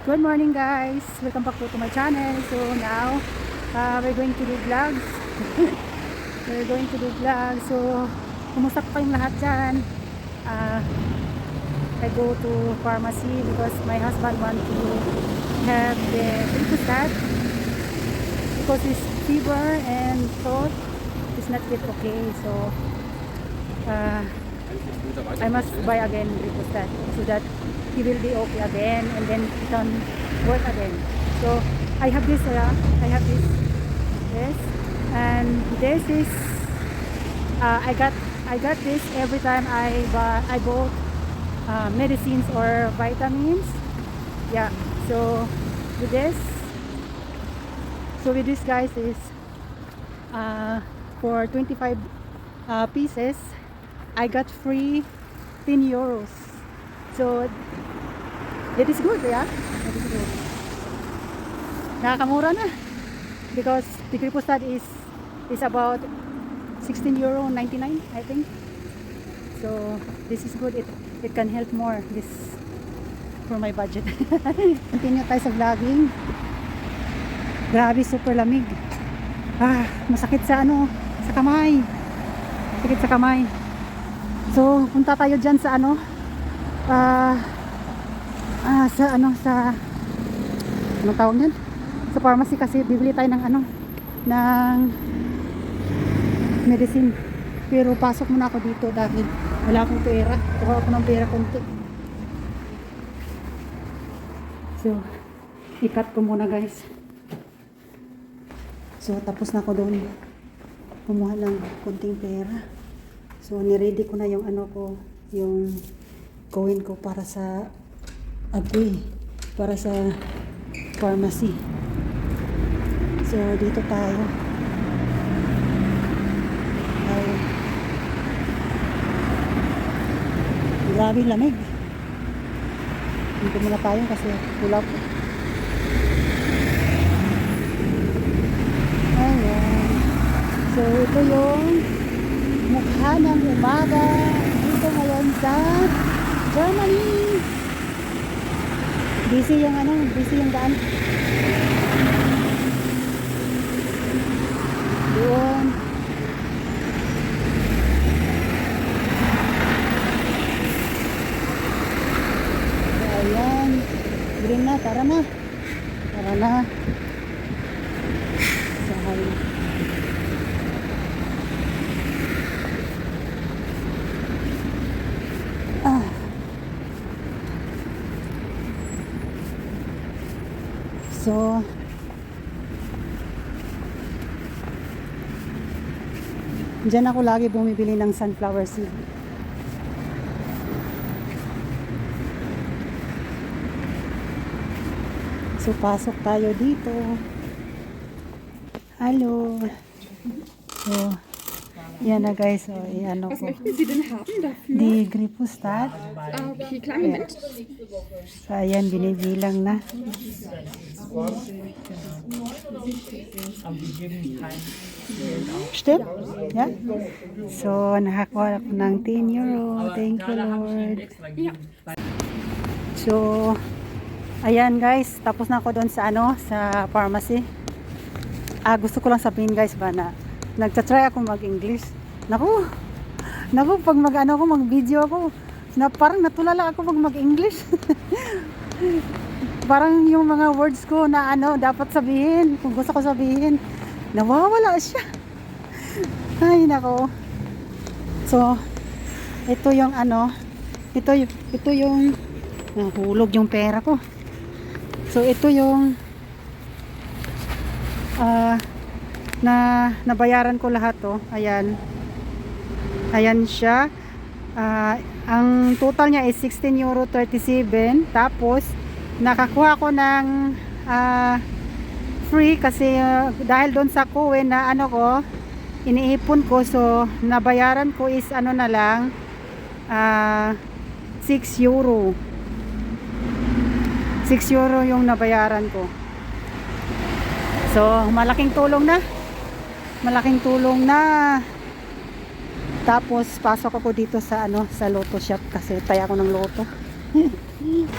Good morning guys! Welcome back to my channel. So now, uh, we're going to do vlogs. we're going to do vlogs. So, kumusta po kayong lahat dyan? Uh, I go to pharmacy because my husband want to have the Tricostat because his fever and throat is not yet okay. So, uh, I must buy again Tricostat so that he will be okay again and then he can work again. So I have this, uh, I have this, this, and this is, uh, I got, I got this every time I buy, I bought uh, medicines or vitamins. Yeah. So with this, so with this guys is uh, for 25 uh, pieces, I got free 10 euros. So That is good, yeah? That is good. Nakakamura na. Because the Gripostad is is about 16 euro 99, I think. So this is good. It it can help more this for my budget. Continue tayo sa vlogging. Grabe, super lamig. Ah, masakit sa ano, sa kamay. Masakit sa kamay. So, punta tayo dyan sa ano, ah, ah, sa ano sa anong tawag yan? Sa pharmacy kasi bibili tayo ng ano ng medicine. Pero pasok muna ako dito dahil wala akong pera. Kuha ako ng pera konti. So, ikat ko muna guys. So, tapos na ako doon. Kumuha ng konting pera. So, niready ko na yung ano ko, yung gawin ko para sa agoy para sa pharmacy. So, dito tayo. Ay, grabe lamig. Dito muna tayo kasi kulap. Ayan. So, ito yung mukha ng umaga dito ngayon sa Germany. Busy yung ano, busy yung daan. Doon. Ayan. Green na, tara na. Tara na. So, ayan. Ah. So, Diyan ako lagi bumibili ng sunflower seed. So, pasok tayo dito. Hello. So, yan na guys. So, yan Was ko. möchten Sie denn haben dafür? Di Gripustat. Ah, okay, kleinen Moment. So, ayan, binibilang na. Stimmt? Ja? So, nakakuha ako ng 10 euro. Thank you, Lord. So, ayan guys, tapos na ako doon sa ano, sa pharmacy. Ah, gusto ko lang sabihin guys ba na nagtatry ako mag-English. Naku, naku, pag mag-ano ako, mag-video ako, na parang natulala ako pag mag-English. parang yung mga words ko na ano, dapat sabihin, kung gusto ko sabihin, nawawala siya. Ay, nako. So, ito yung ano, ito, ito yung nahulog yung pera ko. So, ito yung ah na nabayaran ko lahat to. Ayan. Ayan siya. Ah, ang total niya is 16 euro 37. Tapos, nakakuha ko ng ah, free kasi ah, dahil doon sa Kuwait na ano ko, iniipon ko. So, nabayaran ko is ano na lang, ah 6 euro. 6 euro yung nabayaran ko. So, malaking tulong na. Malaking tulong na. Tapos, pasok ako dito sa ano, sa Lotto shop kasi taya ko ng Lotto.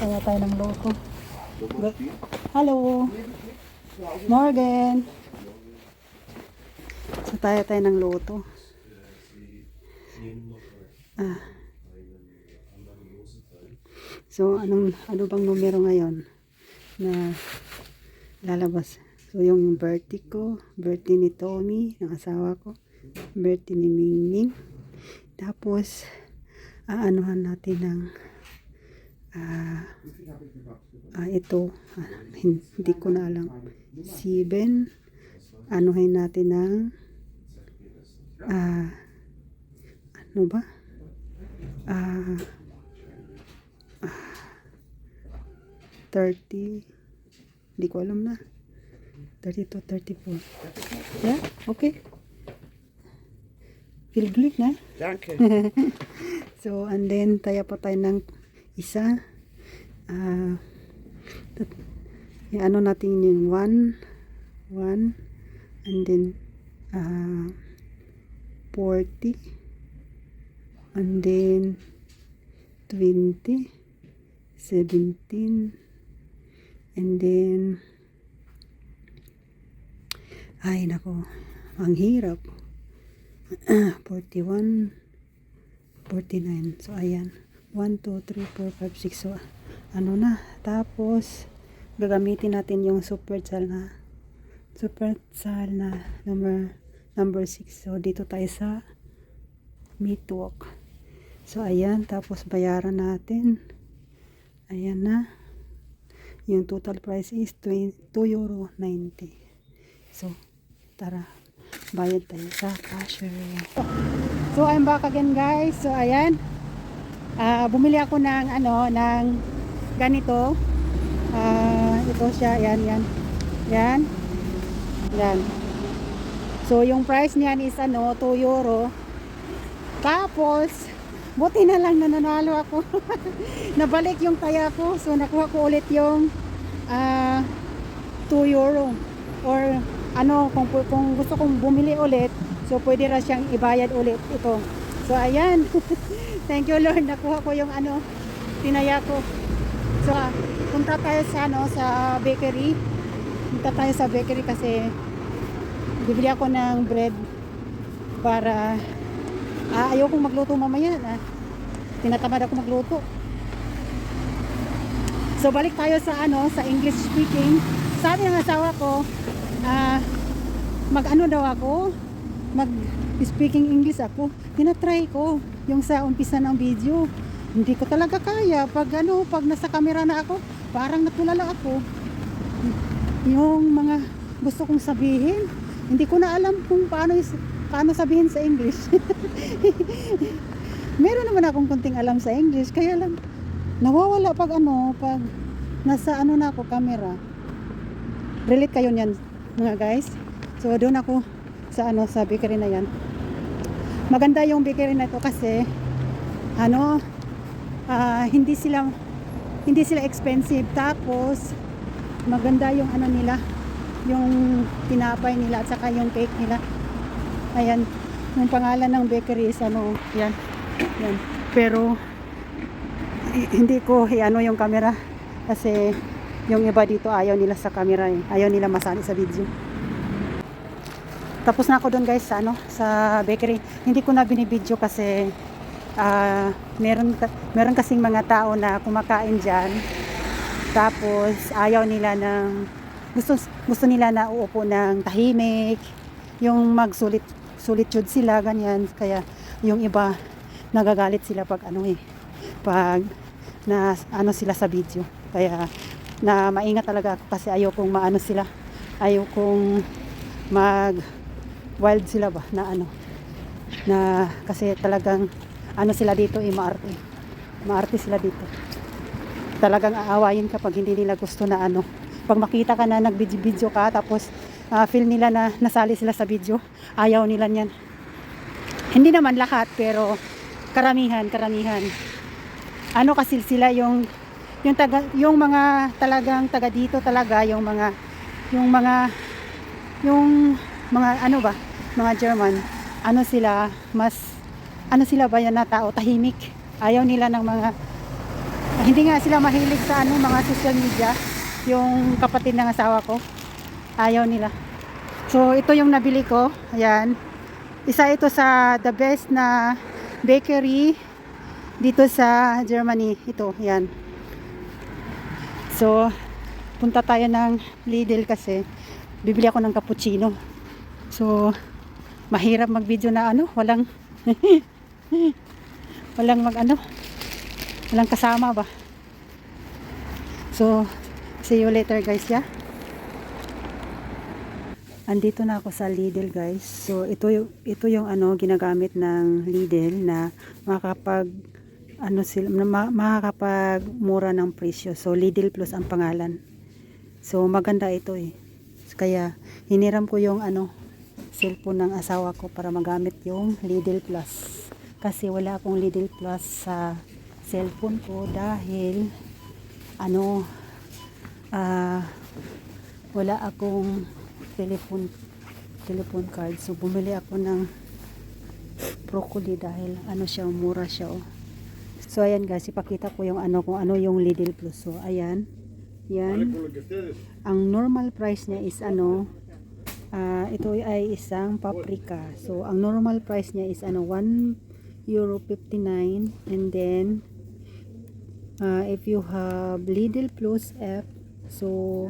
Taya tayo ng Lotto. Hello. Morgan. So tayo tayo ng loto. Ah. So anong ano bang numero ngayon na lalabas? So yung birthday ko, birthday ni Tommy, ng asawa ko, birthday ni Mingming. Tapos aanuhan natin ng ah ah, ito ah, hindi ko na alam. 7 anuhin natin ng ah ano ba? Ah ah, 30 hindi ko alam na. 32 34 yeah okay. Feel good na? Danke. So, and then, tayo pa tayo ng isa. Yung ano natin yung one, one, and then, ah, 40, and then, 20, 17, and then, ay nako, ang hirap. 41, 49. So, ayan. 1, 2, 3, 4, 5, 6. So, ano na. Tapos, gagamitin natin yung super sal na super sal na number number 6. So, dito tayo sa meat walk. So, ayan. Tapos, bayaran natin. Ayan na. Yung total price is 2 euro 90. So, tara. Bayad tayo sa cashier. So I'm back again guys. So ayan. Ah, bumili ako ng ano ng ganito. Ah, ito siya, yan yan. Yan. Yan. So yung price niyan is ano 2 euro. Tapos buti na lang na nanalo ako. Nabalik yung taya ko. So nakuha ko ulit yung ah 2 euro or ano kung kung gusto kong bumili ulit So, pwede ra siyang ibayad ulit ito. So, ayan. Thank you, Lord. Nakuha ko yung ano, tinaya ko. So, ah, punta tayo sa, ano, sa bakery. Punta tayo sa bakery kasi bibili ako ng bread para ah, ayaw kong magluto mamaya. Ah. Tinatamad ako magluto. So, balik tayo sa, ano, sa English speaking. Sabi ng asawa ko, ah, mag-ano daw ako, mag speaking English ako, tinatry ko yung sa umpisa ng video. Hindi ko talaga kaya. Pag ano, pag nasa camera na ako, parang natulala ako. Yung mga gusto kong sabihin, hindi ko na alam kung paano, paano sabihin sa English. Meron naman akong konting alam sa English, kaya lang nawawala pag ano, pag nasa ano na ako, camera. Relate kayo niyan, mga guys. So, doon ako sa ano sa bakery na yan maganda yung bakery na ito kasi ano ah, hindi sila hindi sila expensive. Tapos maganda yung ano nila yung tinapay nila at saka yung cake nila. Ayan yung pangalan ng bakery is ano yan yan. Pero hindi ko ano yung camera kasi yung iba dito ayaw nila sa camera eh. ayaw nila masali sa video tapos na ako doon guys sa ano sa bakery. Hindi ko na binibidyo kasi ah meron meron kasing mga tao na kumakain diyan. Tapos ayaw nila ng gusto gusto nila na uupo ng tahimik, yung magsulit solitude sila ganyan kaya yung iba nagagalit sila pag ano eh pag na ano sila sa video. Kaya na maingat talaga ako kasi ayaw kong maano sila. Ayaw kong mag wild sila ba? Na ano? Na kasi talagang ano sila dito eh maarte. Maarte sila dito. Talagang aawayin ka pag hindi nila gusto na ano. Pag makita ka na nag-video ka tapos ah, feel nila na nasali sila sa video ayaw nila niyan. Hindi naman lahat pero karamihan karamihan. Ano kasi sila yung yung taga yung mga talagang taga dito talaga yung mga yung mga yung mga ano ba mga German ano sila mas ano sila ba yan na tao tahimik ayaw nila ng mga hindi nga sila mahilig sa ano mga social media yung kapatid ng asawa ko. Ayaw nila. So, ito yung nabili ko. Ayan. Isa ito sa the best na bakery dito sa Germany. Ito, ayan. So, punta tayo ng Lidl kasi bibili ako ng cappuccino. So, mahirap mag-video na ano, walang walang mag ano, walang kasama ba. So, see you later guys, yeah. Andito na ako sa Lidl guys. So ito yung ito yung ano ginagamit ng Lidl na makakapag ano sila ma- makakapag mura ng presyo. So Lidl Plus ang pangalan. So maganda ito eh. Kaya hiniram ko yung ano cellphone ng asawa ko para magamit yung Lidl Plus. Kasi wala akong Lidl Plus sa cellphone ko dahil ano ah wala akong telephone telephone card so bumili ako ng broccoli dahil ano siya mura siya oh. so ayan guys ipakita ko yung ano kung ano yung Lidl Plus so ayan yan ang normal price niya is ano ah, ito ay isang paprika. So ang normal price niya is ano 1 euro 59 and then uh, if you have Lidl Plus app so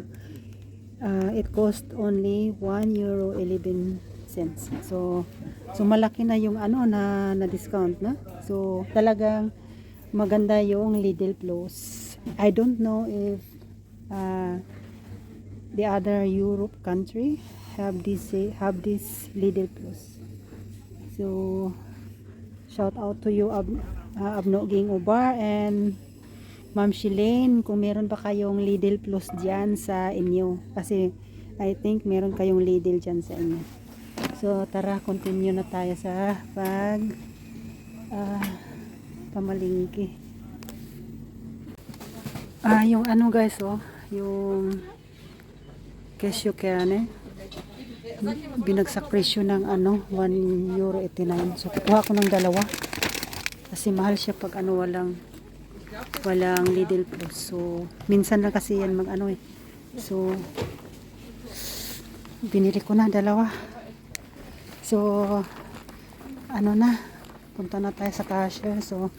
uh, it cost only 1 euro 11 cents. So so malaki na yung ano na na discount na so talagang maganda yung Lidl Plus. I don't know if uh, the other Europe country have this have this Lidl Plus so shout out to you Ab uh, Abnoging Ubar and Ma'am Shilane, kung meron ba kayong Lidl Plus dyan sa inyo. Kasi I think meron kayong Lidl dyan sa inyo. So tara, continue na tayo sa pag ah, pamalingki. Ah, yung ano guys, oh, yung kesyo kerne. Binagsak presyo ng ano, 1 euro 89. So kukuha ko ng dalawa. Kasi mahal siya pag ano walang walang Lidl Plus. So, minsan lang kasi yan mag ano eh. So, binili ko na dalawa. So, ano na, punta na tayo sa cashier. So,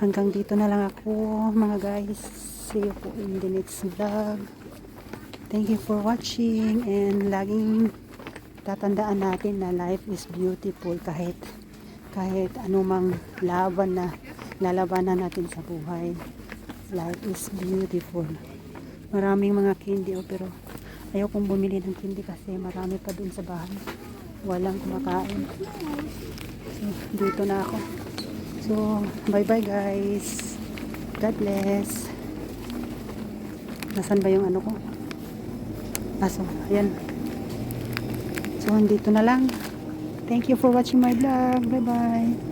hanggang dito na lang ako mga guys. See you po in the next vlog. Thank you for watching and laging tatandaan natin na life is beautiful kahit kahit anumang laban na lalabanan natin sa buhay. Life is beautiful. Maraming mga candy oh, pero ayaw kong bumili ng candy kasi marami pa dun sa bahay. Walang kumakain. So, dito na ako. So, bye-bye guys. God bless. Nasaan ba yung ano ko? Aso, ayan. So, dito na lang. Thank you for watching my vlog. Bye-bye.